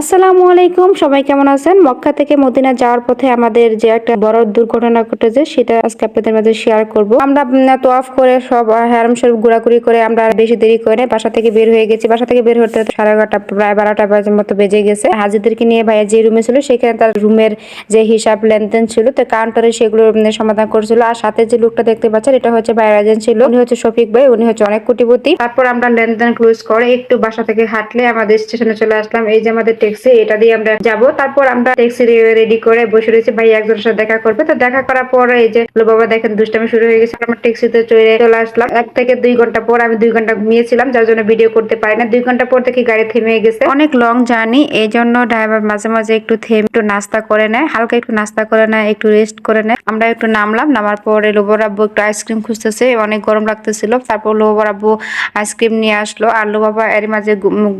আসসালামু আলাইকুম, সবাই কেমন আছেন? মক্কা থেকে মদিনা যাওয়ার পথে আমাদের যে একটা বড় দুর্ঘটনা ঘটেছে, সেটা আজকে আপনাদের মাঝে শেয়ার করব। আমরা তোয়াফ করে সব হ্যারাম শরীফ ঘোরাঘুরি করে আমরা বেশি দেরি করে বাসা থেকে বের হয়ে গেছি। বাসা থেকে বের হতে সাড়ে এগারোটা, প্রায় বারোটা বাজে মতো বেজে গেছে। হাজিদেরকে নিয়ে ভাইয়া যে রুমে ছিল, সেখানে তার রুমের যে হিসাব লেনদেন ছিল, তো কাউন্টারে সেগুলো সমাধান করছিল। আর সাথে যে লোকটা দেখতে পাচ্ছেন, এটা হচ্ছে ভাইয়ের এজেন্ট ছিল। উনি হচ্ছে শফিক ভাই, উনি হচ্ছে অনেক কোটিপতি। তারপর আমরা লেনদেন ক্লোজ করে একটু বাসা থেকে হাঁটলে আমাদের স্টেশনে চলে আসলাম। এই যে আমাদের ট্যাক্সি এটা দিয়ে আমরা যাব। তারপর আমরা ট্যাক্সি রেডি করে বসে রয়েছি। ভাই একজনের সাথে দেখা করবে। তো দেখা করার পর এই যে বাবা, দেখেন দুষ্টামি শুরু হয়ে গেছে। আমরা ট্যাক্সিতে চলে চলে আসলাম। এক থেকে দুই ঘণ্টা পর আমি দুই ঘণ্টা ঘুমিয়েছিলাম, যার জন্য ভিডিও করতে পারি না। দুই ঘণ্টা পর থেকে গাড়ি থেমে গেছে। অনেক লং জার্নি এই জন্য ড্রাইভার মাঝে মাঝে একটু থেমে একটু নাস্তা করে নেয়। হালকা একটু নাস্তা করে নেয়, একটু রেস্ট করে নেয়। আমরা একটু নামলাম, নামার পরে লোবর আব্বু একটু আইসক্রিম খুঁজতেছে। অনেক গরম লাগতেছিল। তারপর লোবর আব্বু আইসক্রিম নিয়ে আসলো। আর লো বাবা এর মাঝে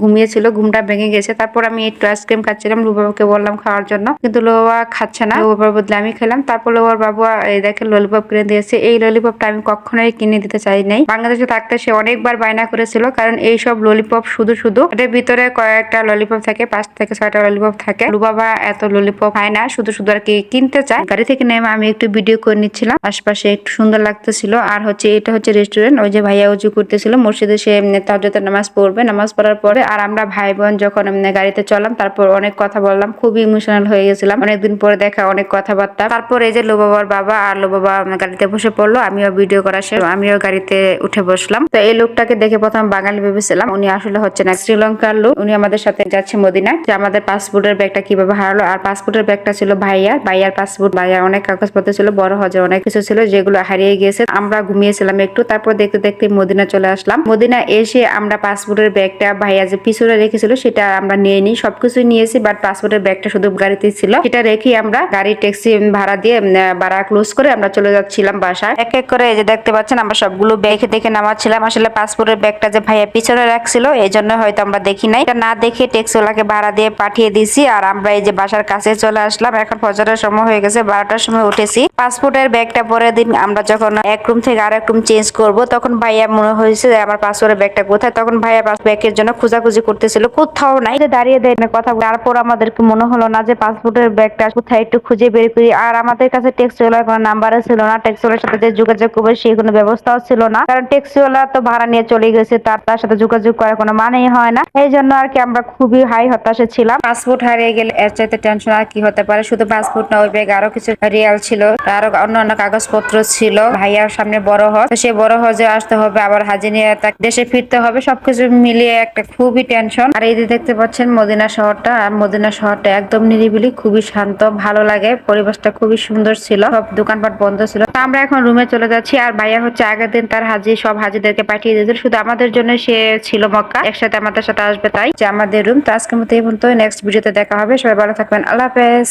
ঘুমিয়েছিল, ঘুমটা ভেঙে গেছে। তারপর আমি একটু আইসক্রিম খাচ্ছিলাম লো বাবাকে বললাম খাওয়ার জন্য। কিন্তু লো বাবা খাচ্ছে না। লো বাবার বদলে আমি খেলাম। তারপর লো বাবার বাবু এই দেখে ললিপপ কিনে দিয়েছে এই ললিপপটা আমি কখনোই কিনে দিতে চাই নাই। বাংলাদেশে থাকতে সে অনেকবার বায়না করেছিল, কারণ এই সব ললিপপ শুধু শুধু। এটার ভিতরে কয়েকটা ললিপপ থাকে, পাঁচ থেকে ছয়টা ললিপপ থাকে। লু বাবা এত ললিপপ খায় না, শুধু শুধু আর কি কিনতে চায়। গাড়ি থেকে নেমে আমি একটু ভিডিও করে নিচ্ছিলাম। আশপাশে একটু সুন্দর লাগতেছিল। আর হচ্ছে এটা হচ্ছে রেস্টুরেন্ট ওই যে ভাইয়া উজু করতেছিল। মসজিদে সে তাজতে নামাজ পড়বে। নামাজ পড়ার পরে আর আমরা ভাই বোন যখন গাড়িতে চললাম তারপর অনেক কথা বললাম, খুবই ইমোশনাল হয়ে গেছিলাম। অনেকদিন পরে দেখা, অনেক কথাবার্তা। তারপর এই যে লো বাবার বাবা আর লো বাবা গাড়িতে বসে পড়ল, আমিও ভিডিও করা শেষ, আমিও গাড়িতে উঠে বসলাম। তো এই লোকটাকে দেখে প্রথম বাঙালি ভেবেছিলাম, উনি আসলে হচ্ছে না শ্রীলঙ্কার লোক, উনি আমাদের সাথে যাচ্ছে মদিনায়। যে আমাদের পাসপোর্টের ব্যাগটা কীভাবে হারালো, আর পাসপোর্টের ব্যাগটা ছিল ভাইয়ার ভাইয়ার পাসপোর্ট ভাইয়ার অনেক কাগজপত্র ছিল, বড় হজে অনেক কিছু ছিল, যেগুলো হারিয়ে গিয়েছে আমরা ঘুমিয়েছিলাম একটু, তারপর দেখতে দেখতে মদিনা চলে আসলাম। মদিনা এসে আমরা পাসপোর্টের ব্যাগটা ভাইয়া যে পিছনে রেখেছিল, সেটা আমরা নিয়ে নিই সবকিছু নিয়েছি বাট পাসপোর্টের ব্যাগটা শুধু গাড়িতে ছিল। সেটা রেখে আমরা গাড়ি ট্যাক্সি ভাড়া দিয়ে ভাড়া ক্লোজ করে আমরা চলে যাচ্ছিলাম বাসায়। এক এক করে এই যে দেখতে পাচ্ছেন, আমরা সবগুলো ব্যাগ দেখে নামাচ্ছিলাম। আসলে পাসপোর্টের ব্যাগটা যে ভাইয়া পিছনে রাখছিল, এই জন্য হয়তো আমরা দেখি নাই। এটা না দেখে ট্যাক্সিওয়ালাকে ভাড়া দিয়ে পাঠিয়ে দিছি আর আমরা এই যে বাসার কাছে চলে আসলাম। এখন ফজরের সময় হয়ে গেছে, বারোটার সময় উঠেছি। পাসপোর্টের ব্যাগটা পরের দিন, আমরা যখন এক রুম থেকে আরেক রুম চেঞ্জ করব, তখন ভাইয়া মনে হয়েছে যে আমার পাসপোর্টের ব্যাগটা কোথায়? তখন ভাইয়া ব্যাগের জন্য খোঁজাখুঁজি করতেছিল, কোথাও নাই। দাঁড়িয়ে দেয় কথা। তারপর আমাদেরকে মনে হলো না যে পাসপোর্টের ব্যাগটা কোথায় একটু খুঁজে বের করি। আর আমাদের কাছে ট্যাক্সিওয়ালার কোনো নাম্বারও ছিল না। ট্যাক্সিওয়ালার সাথে যে যোগাযোগ করবে সেই কোনো ব্যবস্থাও ছিল না। কারণ ট্যাক্সিওয়ালা তো ভাড়া নিয়ে চলে গেছে, তার তার সাথে যোগাযোগ করার কোনো মানেই হয় না। এই জন্য আর কি আমরা খুবই হাই হতাশে ছিলাম। পাসপোর্ট হারিয়ে গেলে এর চাইতে টেনশন আর কি হতে পারে? শুধু পাসপোর্ট না, ওই ব্যাগ আরও কিছু রিয়াল ছিল। আরও অন্যান্য কাগজপত্র ছিল। ভাইয়ার সামনে বড় হজ তো সে বড় হজে আসতে হবে, আবার হাজি নিয়ে দেশে ফিরতে হবে। সবকিছু মিলিয়ে একটা খুবই টেনশন আর এই যে দেখতে পাচ্ছেন, মদিনা শহরটা আর মদিনা শহরটা একদম নিরিবিলি, খুবই শান্ত, ভালো লাগে। পরিবেশটা খুবই সুন্দর ছিল। সব দোকানপাট বন্ধ ছিল। তো আমরা এখন রুমে চলে যাচ্ছি। আর ভাইয়া হচ্ছে আগের দিন তার হাজির, সব হাজিদেরকে পাঠিয়ে দিয়েছিল। শুধু আমাদের জন্য সে ছিল মক্কা। একসাথে আমাদের সাথে আসবে তাই। যে আমাদের রুম তো আজকের মতো এই পর্যন্ত নেক্সট ভিডিওতে দেখা হবে। সবাই ভালো থাকবেন। আল্লাহ হাফেজ।